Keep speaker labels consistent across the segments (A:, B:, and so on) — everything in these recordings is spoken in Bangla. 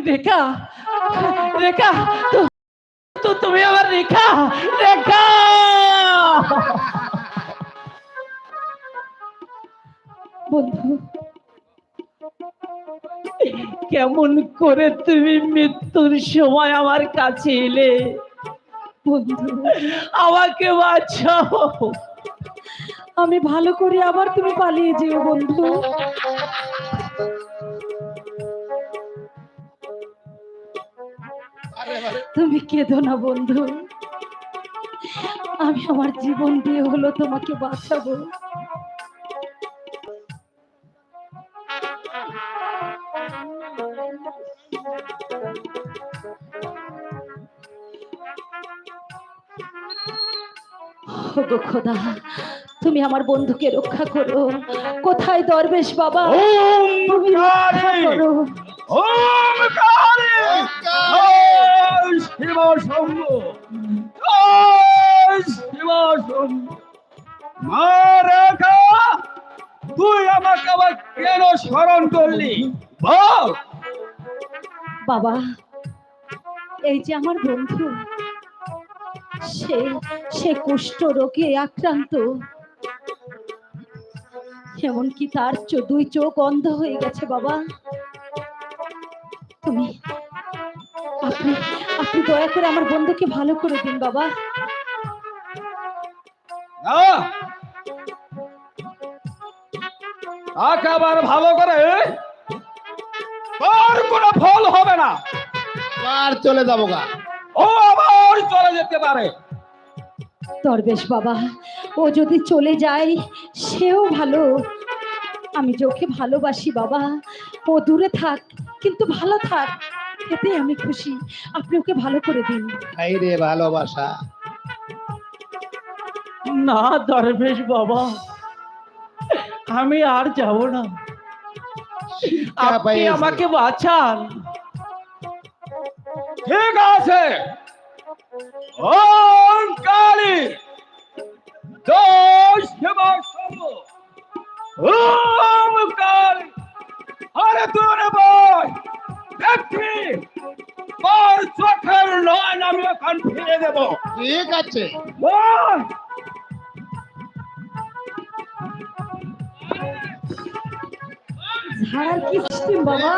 A: রেখা রেখা, তো- তুমি আমার রেখা রেখা। বন্ধু, কেমন করে তুমি মৃত্যুর সময় আমার কাছে এলে? বন্ধু, আমাকে বাঁচাও। আমি ভালো করি আবার তুমি পালিয়ে যেও, বন্ধু। তুমি কেঁদো না বন্ধু। আমি আমার জীবন দিয়ে হলো তোমাকে বাঁচাবো। খোদা তুমি আমার বন্ধুকে রক্ষা করো। কোথায় দরবেশ বাবা? তুমি রক্ষা করো। বাবা, এই যে আমার বন্ধু, সে সে কুষ্ঠ রোগে আক্রান্ত। এমনকি তার দুই চোখ অন্ধ হয়ে গেছে বাবা। তুমি আপনি দয়া করে আমার বন্ধুকে ভালো করে দিন বাবা।
B: আবার ভালো করে আর কোনো ফল হবে না।
C: আর চলে যাব গা।
B: ও আবার চলে যেতে পারে।
A: দরবেশ বাবা ও যদি চলে যায় সেও ভালো। আমি যে ওকে ভালোবাসি বাবা ও দূরে থাক কিন্তু ভালো থাক। এতে আমি খুশি। আপনি ওকে ভালো করে দিন।
C: হাই রে ভালোবাসা।
A: না দরবেশ বাবা আমি আর যাব না।
C: শিক্ষা পাইয়েছে।
A: বাঁচান।
B: ঠিক আছে। ওম কালী ওম কালী আরে তোরে বল চোখের নয়ন আমি এখন ফিরে দেব।
C: ঠিক আছে।
B: বল
A: ঝাড়ার কি সিস্টেম বাবা?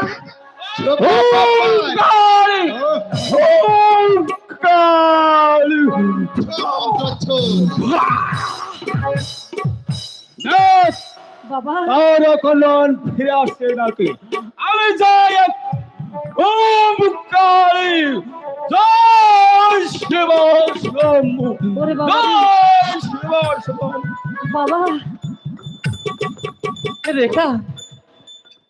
B: আর কল্যাণ ফিরে আসছে নাকি? আমি যাই শম্ভু
A: ওরে বাবা।
B: জয় শিব শম্ভু
A: বাবা। রেখা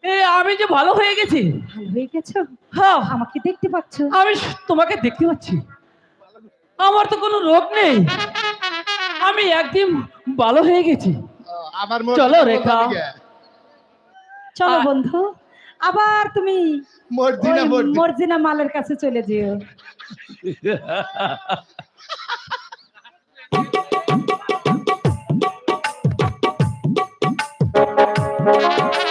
A: এ আমি যে ভালো হয়ে গেছি। ভালো হয়ে গেছো? হ্যাঁ। আমাকে দেখতে পাচ্ছ? আমি তোমাকে দেখতে পাচ্ছি। আমার তো কোনো রোগ নেই। আমি একদিন ভালো হয়ে গেছি।
C: আবার
A: চলো, রেখা। চলো বন্ধু আবার তুমি
C: মর্জিনা
A: মর্জিনা মালের কাছে চলে যেও। হায়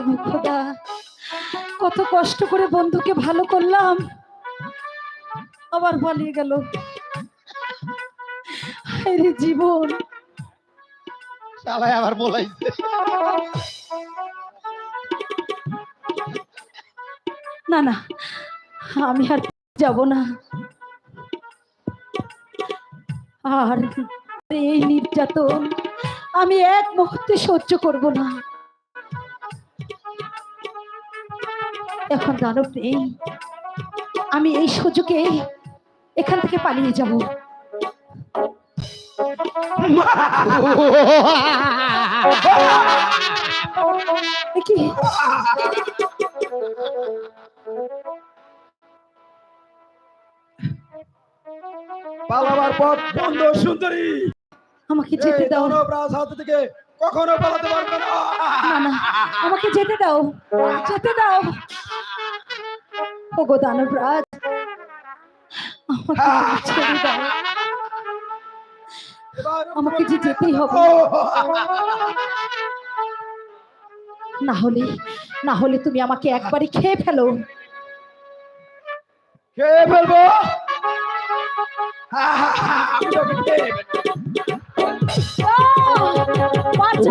A: করব খোদা কত কষ্ট করে বন্ধুকে ভালো করলাম। আবার পালিয়ে গেল। রে জীবন।
C: আবার বলাইছে।
A: না না আমি আর যাব না। আর এই নির্যাতন আমি এক মুহূর্তে সহ্য করব না। এখন দানব নেই। আমি এই সুযোগে এখান থেকে পালিয়ে যাব।
D: পালাবার পথ বন্ধ সুন্দরী।
A: আমাকে যেতে দাও।
D: হাত থেকে কখনো পালাতে পারবে না
A: আমাকে যেতে দাও। যেতে দাও। ওগো দানবরাজ আমাকে যে যেতেই হবে। না হলে না হলে তুমি আমাকে একবারই খেয়ে ফেলো।
D: খেয়ে ফেলব? আমি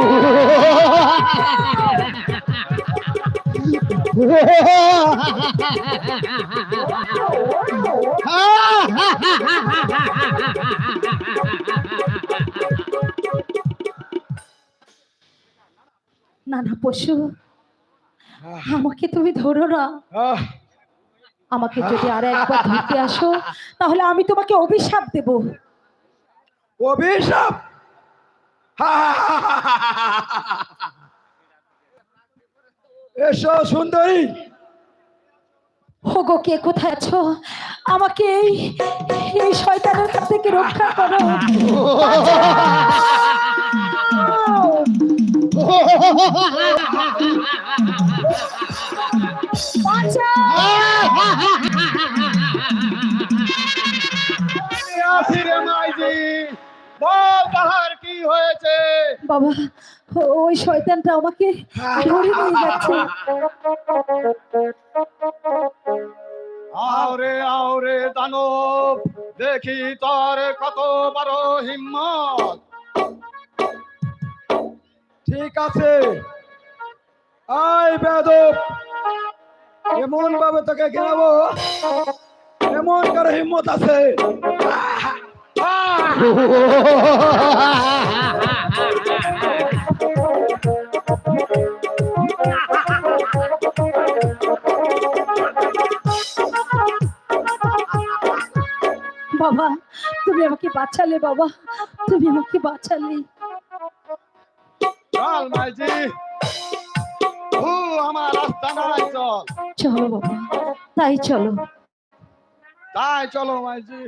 D: তোকে খেয়ে ফেলব।
A: আহ! বাঁচাও! না না পশু আমাকে তুমি ধরো না আমাকে যদি আর একবার ধরতে আসো তাহলে আমি তোমাকে অভিশাপ দেব
D: অভিশাপ এসো সুন্দরী
A: হোগো কে কোথায় আছো আমাকে এই এই শয়তানের হাত থেকে রক্ষা করো!
E: ফিরে মাইজি বল তাহার কি হয়েছে?
A: বাবা ওই শয়তানটা আমাকে ধরে নিয়ে যাচ্ছে।
E: আওরে আওরে দানব দেখি তোর কত বড় হিম্মত।
D: ঠিক আছে। আয় বেদব এমন ভাবে তোকে গেলাবো এমন করে হিম্মত আছে।
A: বাবা তুমি আমাকে বাঁচালে বাবা তুমি আমাকে বাঁচালে।
E: চল মাইজি হু আমার রাস্তা নাই চল।
A: চলো বাবা তাই চলো।
E: তাই চলো মাইজি।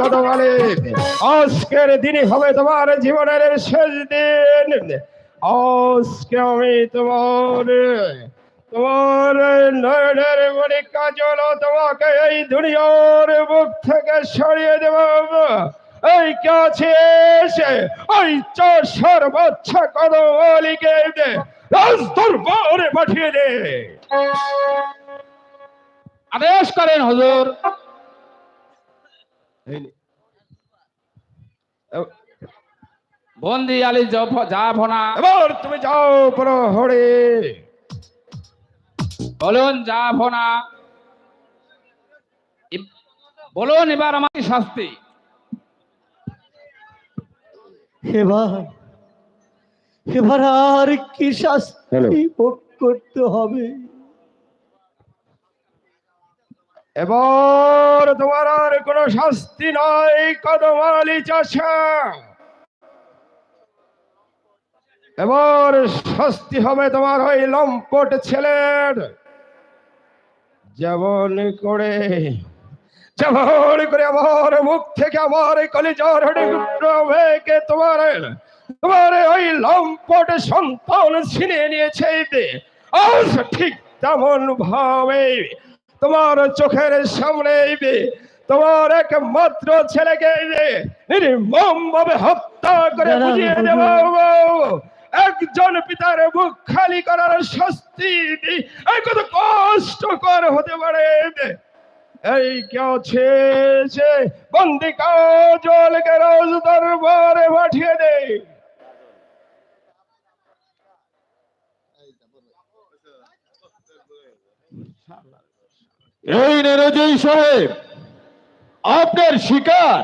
D: কত বলে আজকের দিনই হবে তোমার জীবনের শেষ দিন। আজকে আমি তোমার তোমার নয়নের মনে কাজল তোমাকে এই দুনিয়ার বুক থেকে সরিয়ে দেব। এই কাছে এসে? ওই চার সর্বোচ্চ কত বলিকে রাজ দরবারে পাঠিয়ে দে।
F: আদেশ করেন হুজুর। বন্দি আলী জফ- জাফনা।
D: এবার তুমি যাও প্রহরে।
F: বলুন জাফনা ইব- বলুন এবার আমার শাস্তি।
G: এবার এবার আর কি শাস্তি ভোগ করতে হবে?
D: এবার তোমার আর কোনো শাস্তি নাই কদমালি চাষা। এবার শাস্তি হবে তোমার ওই লম্পট ছেলের। যেমন করে যেমন করে আমার মুখ থেকে আমার কলিজার ভেকে তোমার তোমার ওই লম্পট সন্তান ছিনে নিয়েছে ঠিক তেমন ভাবে তোমার চোখের সামনে তোমার একমাত্র ছেলেকে নির্মম ভাবে হত্যা করে বুঝিয়ে দেব একজন পিতার মুখ খালি করার শাস্তি এই কত কষ্টকর হতে পারে এই কেউ ছে বন্দি কাজলকে রোজ দরবারে পাঠিয়ে দে।
C: এই নিরজয় সাহেব, আপনার শিকার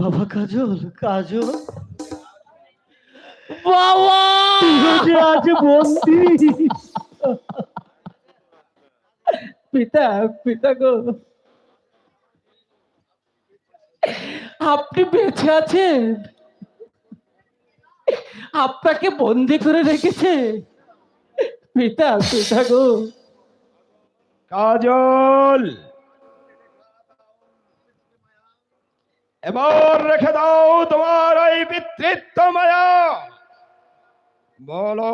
G: বাবা কাজল কাজল। বাবা! যে আজ বন্দি। পিতা পিতা গো। আপনি বেঁচে আছেন? আপনাকে বন্দি করে রেখেছে। পিতা পিতা গো।
D: কাজল! এবার রেখে দাও তোমার ওই পিতৃত্ব মায়া বলো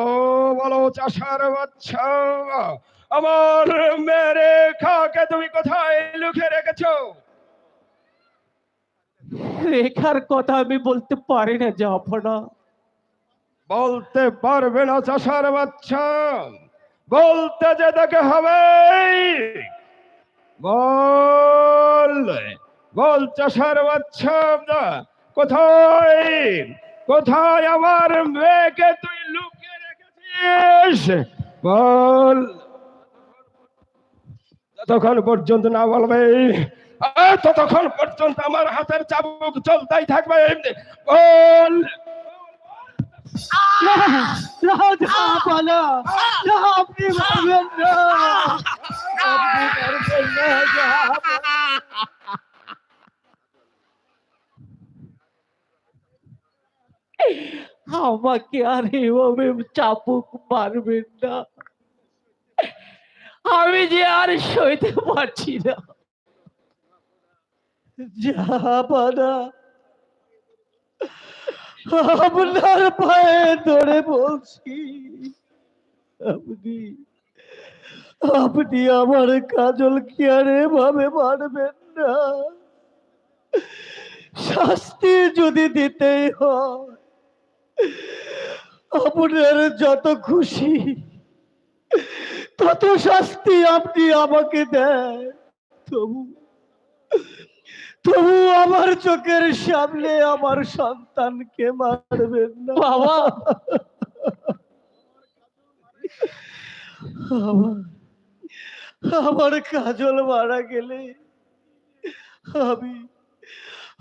D: বলো চাষার বাচ্চা আমার মেরে খাকে তুমি কোথায় লুকিয়ে রেখেছো?
G: রেখার কথা আমি বলতে পারি না জাফনা
D: বলতে পারবে না চাষার বাচ্চা। বলতে যে দেখে হবে। বল। বল চাষার বাচ্চা কোথায়? কোথায় আমার মেয়েকে তুই লুকিয়ে রেখেছিস? বল। ততক্ষণ পর্যন্ত না বলবে ততক্ষণ পর্যন্ত আমার হাতের চাবুক চলতেই থাকবে। বল।
G: আপনি পারবেন না আপনি পারবেন না জাহাপনা। আমাকে আর এভাবে চাপুক মারবেন না। আমি যে আর সইতে পারছি না। আপনার পায়ে ধরে বলছি, আপনি আপনি আমার কাজল কি আর এভাবে মারবেন না। শাস্তি যদি দিতেই হয় আপনার যত খুশি, তত শাস্তি আপনি আমাকে দেন। তবু তবু আমার চোখের সামনে আমার সন্তানকে মারবেন না। বাবা! আমার আমার কাজল মারা গেলে আমি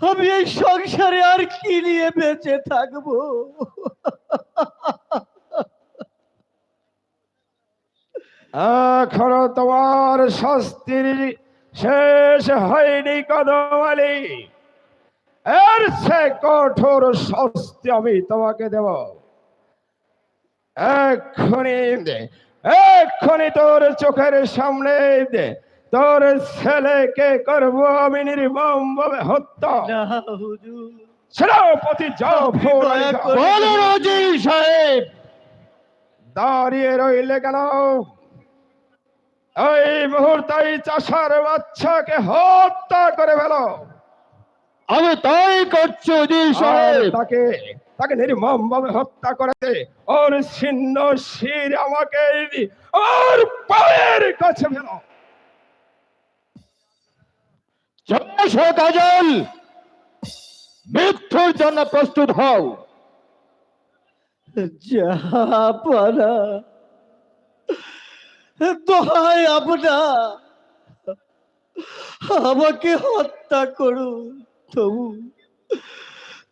G: আমি এই সংসারে আর কি নিয়ে বেঁচে থাকব?
D: এখনও তোমার শাস্তির শেষ হয়নি কদমালি। এর সে কঠোর শাস্তি আমি তোমাকে দেব। এক্ষুনি এক্ষুনি তোর চোখের সামনে তোর ছেলেকে করব আমি নির্মম ভাবে হত্যা। সেনাপতি
C: সাহেব।
D: দাঁড়িয়ে রইলে কেন? এই মুহূর্তে চাষার বাচ্চাকে হত্যা করে ফেলো।
C: আমি তাই করছি
D: তাকে তাকে নির্মম ভাবে হত্যা করেছে। ওর ছিন্ন শির আমাকে ওর পায়ের কাছে ফেলো।
C: কাজল। মৃত্যুর জন্য প্রস্তুত হও।
G: দোহাই আপনা। আমাকে হত্যা করুন, তবু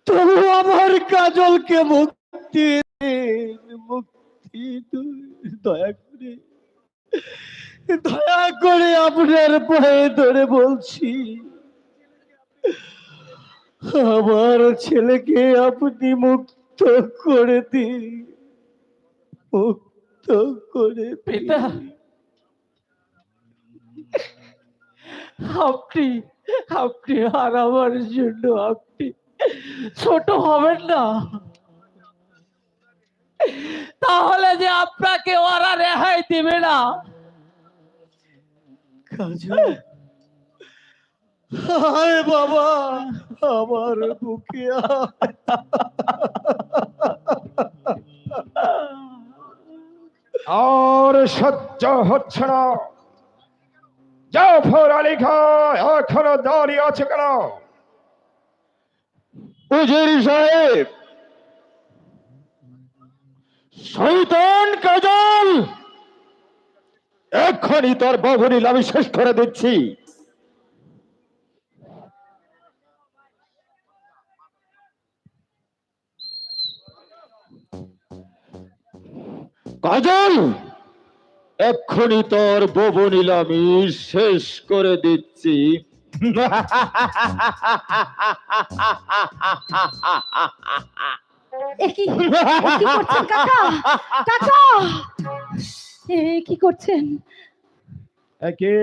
G: তবু আমার কাজলকে মুক্তি মুক্তি দয়া করে। দয়া করে আপনার পায়ে ধরে বলছি, আমার ছেলেকে আপনি মুক্ত করে দিন, মুক্ত করে পিতা, আপনি আপনি আর আমার জন্য আপনি ছোট হবেন না। তাহলে যে আপনাকে ওরা রেহাই দিবে না। হায় বাবা আমার বুকে
D: আর সহ্য হচ্ছে না। জাফর আলী খান এখনও দাঁড়িয়ে আছে কেন?
C: উজির সাহেব শৈতান কাজল! এক্ষুনি তোর বহুনীল আমি শেষ করে দিচ্ছি। কাজল, এক্ষুনি তোর বউ নিলামি শেষ করে দিচ্ছি।
A: কাকা? কাকা! কি করছেন?
D: কে?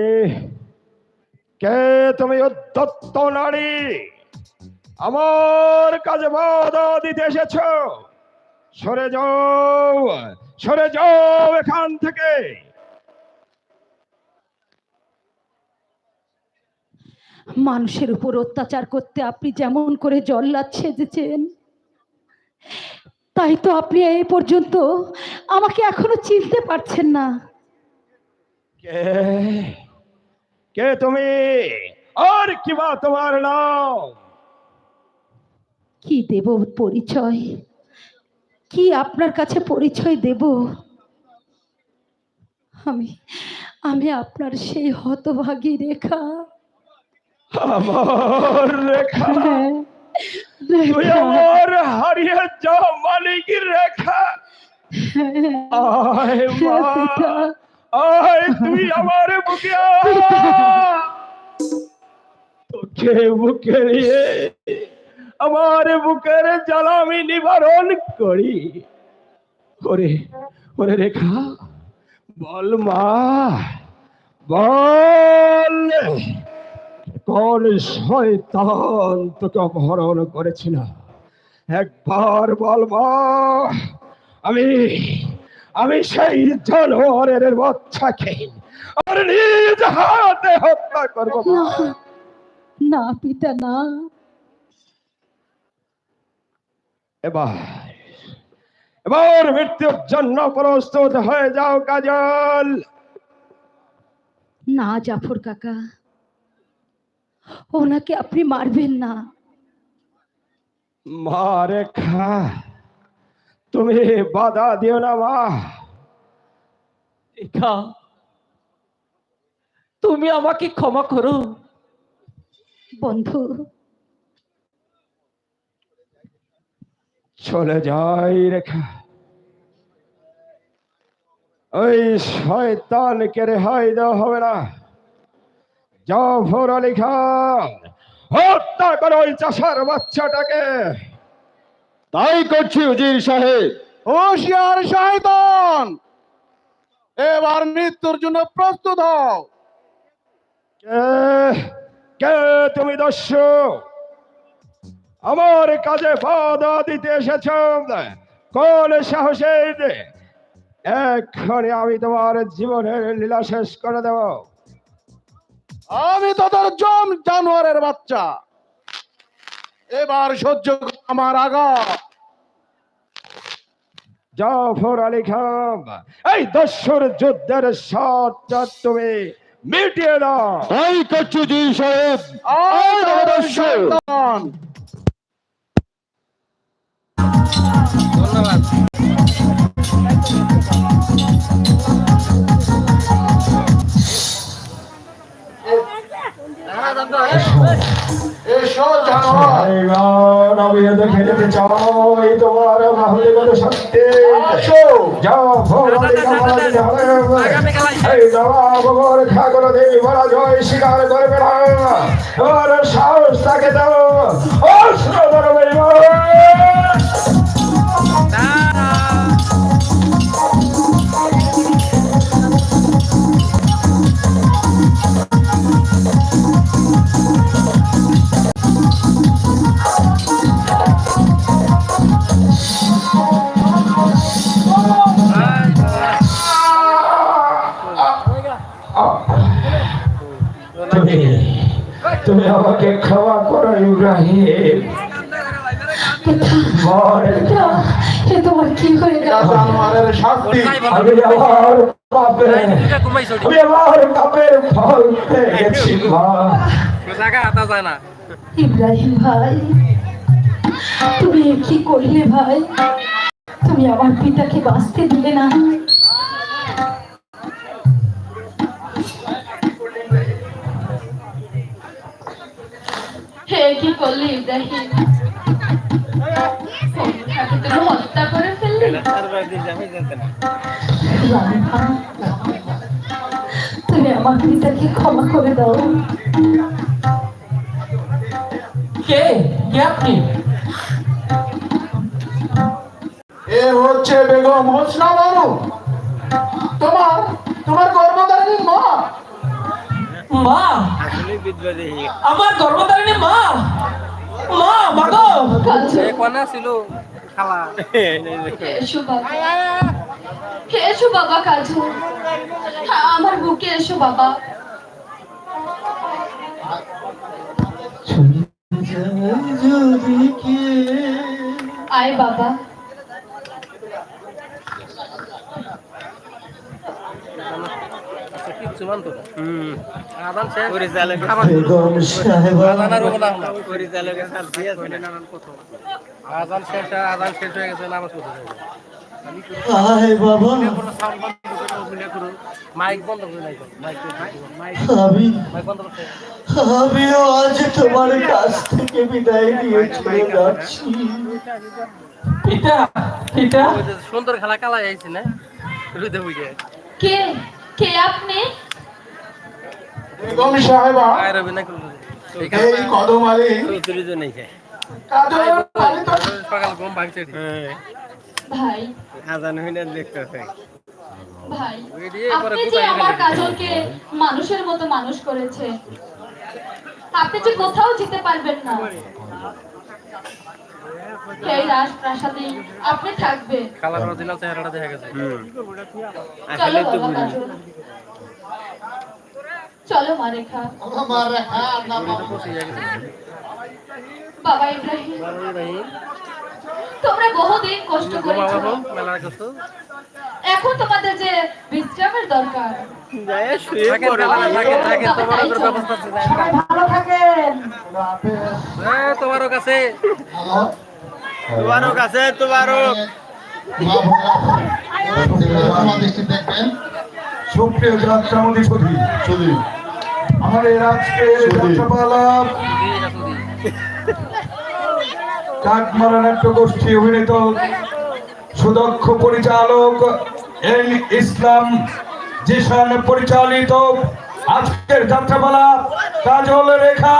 D: কে তুমি উদ্ধত্ত নারী? আমার কাজে বাধা দিতে এসেছ। সরে যাও সরে যাও এখান থেকে।
A: মানুষের উপর অত্যাচার করতে আপনি যেমন করে জল্লাদ সেজেছেন তাই তো আপনি এই পর্যন্ত আমাকে এখনও চিনতে পারছেন না।
D: কে? কে তুমি? আর কি বা তোমার নাম?
A: কি দেব পরিচয়? কি আপনার কাছে পরিচয় দেব? আমি আমি আপনার সেই হতভাগী রেখা।
D: আমার রেখা?
A: হ্যাঁ, রেখা।
D: আমার হারিয়ে যাওয়া মালিকের রেখা। তুই আমার বুকে। তোকে বুকে নিয়ে আমার বুকের জ্বালা আমি নিবারণ করি। ওরে ওরে রেখা, বল মা, বল। কোন শয়তান তোকে অপহরণ করেছিল। একবার বল মা আমি আমি সেই জানোয়ারের বাচ্চাকে আর নিজ হাতে হত্যা করব
A: না না পিতা না।
D: এবার এবার মৃত্যুর জন্য প্রস্তুত হয়ে যাও কাজল।
A: না জাফর কাকা। ওনাকে আপনি মারবেন না।
D: মা রেখা তুমি বাধা দিও না মা।
G: রেখা তুমি আমাকে ক্ষমা করো।
A: বন্ধু।
D: চলে যাই রেখা ওই শয়তানকে রেহাই দেওয়া হবে না। জাফর আলী খান হত্যা করো ওই চাষার বাচ্চাটাকে।
C: তাই করছি উজির সাহেব।
E: হুঁশিয়ার শয়তান। এবার মৃত্যুর জন্য প্রস্তুত হও।
D: কে কে তুমি দস্যু? আমার কাজে বাধা দিতে এসেছ। কোন সাহসে এক্ষণে আমি তোমার জীবনের লীলা শেষ করে দেব।
E: আমি তো তোর জম জানোয়ারের বাচ্চা। এবার সহ্য আমার আগা।
D: জাফর আলী খান এই দস্যুর যুদ্ধের সাতটা তুমি মিটিয়ে দাও।
C: করছি উজির সাহেব
E: আয় এসো জানোয়ার
D: আমি দেখে যেতে চাই তোমার বাহুলিগত শক্তি
E: আসো।
D: জাফর আলী খান এই নবাবগর ঠাকুর দেবী বলা জয় স্বীকার করবে না ওর সাহস তাকে দাও। অস্ত্র ধরবে তুমি আমাকে ক্ষমা করো ইব্রাহিম।
A: এ তোমার কি হয়ে গেল?
E: শাস্তি।
D: আমি আমার আমি আমার পাপের ফল পেয়ে মা।
A: ইব্রাহিম ভাই তুমি কি করলে ভাই? তুমি আমার পিতাকে বাঁচতে দিলে না।
H: হে কি করলি ইব্রাহিম হত্যা করে ফেললে
I: তুমি আমার পিতাকে ক্ষমা করে দাও।
J: কে? কে আপনি?
K: এ হচ্ছে বেগম হোসনা বানু তোমার তোমার গর্ভধারিণী মা।
J: মা? আমার গর্ভধারিণী মা মা মাগো।
I: এসো বাবা। এসো বাবা কাজু। আমার বুকে এসো বাবা। আয় বাবা।
G: বেগম সাহেবা
L: আজান শেষ। আজান শেষ হয়ে গেছে নামাজ পড়তে
G: আমিও আজ তোমার কাছ থেকে বিদায় নিয়ে চলে যাচ্ছি।
J: পিতা পিতা
L: সুন্দর খেলা কালা আইছি না? রুদে বুঝে।
I: কে? কে আপনি?
K: বেগম সাহেবা এই কদম আলী
L: সকাল ঘুম ভাঙছে
I: ভাই।
L: আজান হইলে দেখতেছে
I: ভাই আপনি যে আমার কাজলকে মানুষের মতো মানুষ করেছে আপনি যে কোথাও যেতে পারবেন না। এই রাজপ্রাসাদে আপনি থাকবেন।
L: কালার চেহারাটা দেখা গেছে।
I: চলো বাবা কাজল। চলো মা রেখা বাবা ইব্রাহিম তোমরা বহুদিন কষ্ট করেছ এখন তোমাদের যে বিশ্রামের দরকার
L: হ্যাঁ তোমারও কাছে
C: তোমারও কাছে তোমারও
B: সুপ্রিয় সুধী আমাদের আজকের যাত্রাপালা কাঠমারা নাট্য গোষ্ঠী অভিনীত সুদক্ষ পরিচালক এন ইসলাম জিসান পরিচালিত আজকের যাত্রাপালা কাজল রেখা।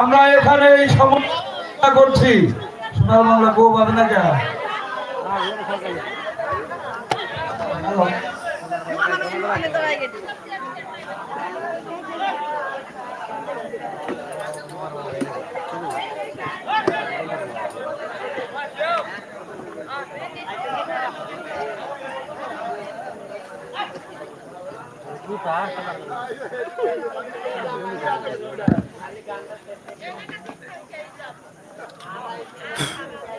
B: আমরা এখানে এই সমস্যা করছি। সোনার বাংলা গো বাদ না Thank you.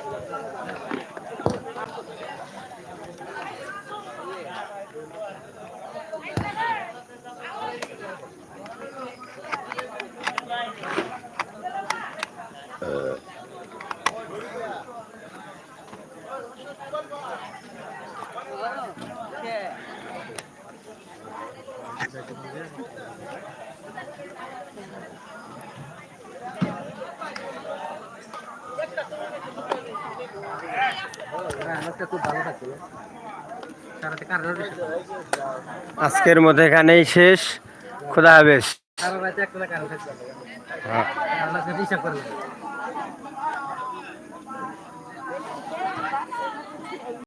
G: আজকের মধ্যে এখানেই শেষ। খোদা হাফেজ।